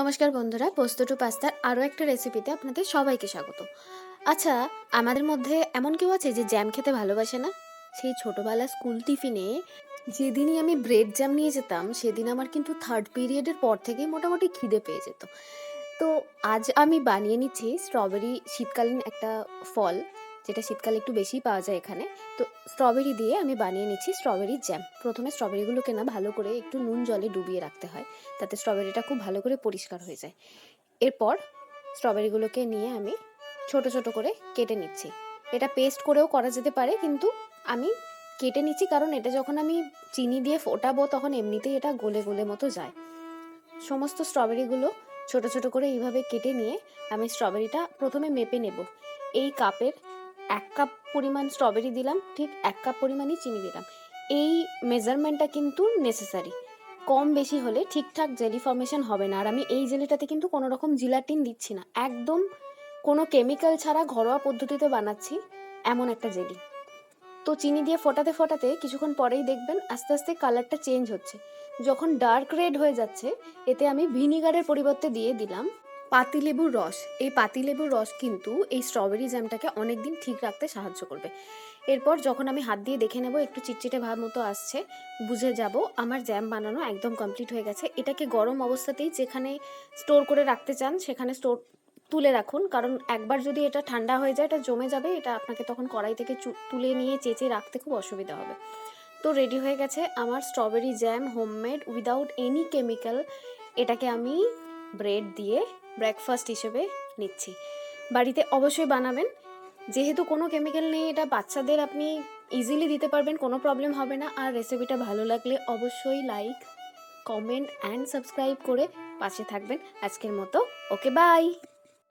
নমস্কার বন্ধুরা, পোস্ত টু পাস্তার আরও একটা রেসিপিতে আপনাদের সবাইকে স্বাগত। আচ্ছা আমাদের মধ্যে এমন কেউ আছে যে জ্যাম খেতে ভালোবাসে না? সেই ছোটোবেলা স্কুল টিফিনে যেদিনই আমি ব্রেড জ্যাম নিয়ে যেতাম, সেদিন আমার কিন্তু থার্ড পিরিয়ডের পর থেকেই মোটামুটি খিদে পেয়ে যেত। তো আজ আমি বানিয়ে নিচ্ছি স্ট্রবেরি শীতকালীন একটা ফল। যেটা শীতকালে একটু বেশি পাওয়া যায় এখানে। তো স্ট্রবেরি দিয়ে আমি বানিয়ে নিচ্ছি স্ট্রবেরির জ্যাম প্রথমে স্ট্রবেরিগুলোকে না ভালো করে একটু নুন জলে ডুবিয়ে রাখতে হয়, তাতে স্ট্রবেরিটা খুব ভালো করে পরিষ্কার হয়ে যায়। এরপর স্ট্রবেরিগুলোকে নিয়ে আমি ছোট ছোট করে কেটে নিচ্ছি। এটা পেস্ট করেও করা যেতে পারে, কিন্তু আমি কেটে নিচ্ছি কারণ এটা যখন আমি চিনি দিয়ে ফোটাবো তখন এমনিতেই এটা গলে গলে মতো যায়। সমস্ত স্ট্রবেরিগুলো ছোট ছোট করে এইভাবে কেটে নিয়ে আমি স্ট্রবেরিটা প্রথমে মেপে নেব। এই কাপের এক কাপ পরিমাণ স্ট্রবেরি দিলাম, ঠিক এক কাপ পরিমাণই চিনি দিলাম। এই মেজারমেন্টটা কিন্তু নেসেসারি কম বেশি হলে ঠিকঠাক জেলি ফর্মেশন হবে না। আর আমি এই জেলিটাতে কিন্তু কোনো রকম জিলাটিন দিচ্ছি না। একদম কোনো কেমিক্যাল ছাড়া ঘরোয়া পদ্ধতিতে বানাচ্ছি এমন একটা জেলি তো চিনি দিয়ে ফোটাতে ফোটাতে কিছুক্ষণ পরেই দেখবেন আস্তে আস্তে কালারটা চেঞ্জ হচ্ছে। যখন ডার্ক রেড হয়ে যাচ্ছে, এতে আমি ভিনিগারের পরিবর্তে দিয়ে দিলাম। পাতিলেবুর রস। এই পাতিলেবুর রস কিন্তু এই স্ট্রবেরি জ্যামটাকে অনেক দিন ঠিক রাখতে সাহায্য করবে। এরপর যখন আমি হাত দিয়ে দেখে নেব, একটু চিটচিটে ভাব মতো আসছে, বুঝে যাব আমার জ্যাম বানানো একদম কমপ্লিট হয়ে গেছে। এটাকে গরম অবস্থাতেই যেখানে স্টোর করে রাখতে চান, সেখানে স্টোর তুলে রাখুন। কারণ একবার যদি এটা ঠান্ডা হয়ে যায়, এটা জমে যাবে, এটা আপনাকে তখন কড়াই থেকে তুলে নিয়ে চেঁচে রাখতে খুব অসুবিধা হবে। তো রেডি হয়ে গেছে আমার strawberry jam homemade without any chemical এটাকে আমি ব্রেড দিয়ে ব্রেকফাস্ট হিসেবে নিচ্ছি। বাড়িতে অবশ্যই বানাবেন। যেহেতু কোনো কেমিক্যাল নেই, এটা বাচ্চাদের আপনি ইজিলি দিতে পারবেন, কোনো প্রবলেম হবে না। আর রেসিপিটা ভালো লাগলে অবশ্যই লাইক কমেন্ট অ্যান্ড সাবস্ক্রাইব করে পাশে থাকবেন। আজকের মতো ওকে বাই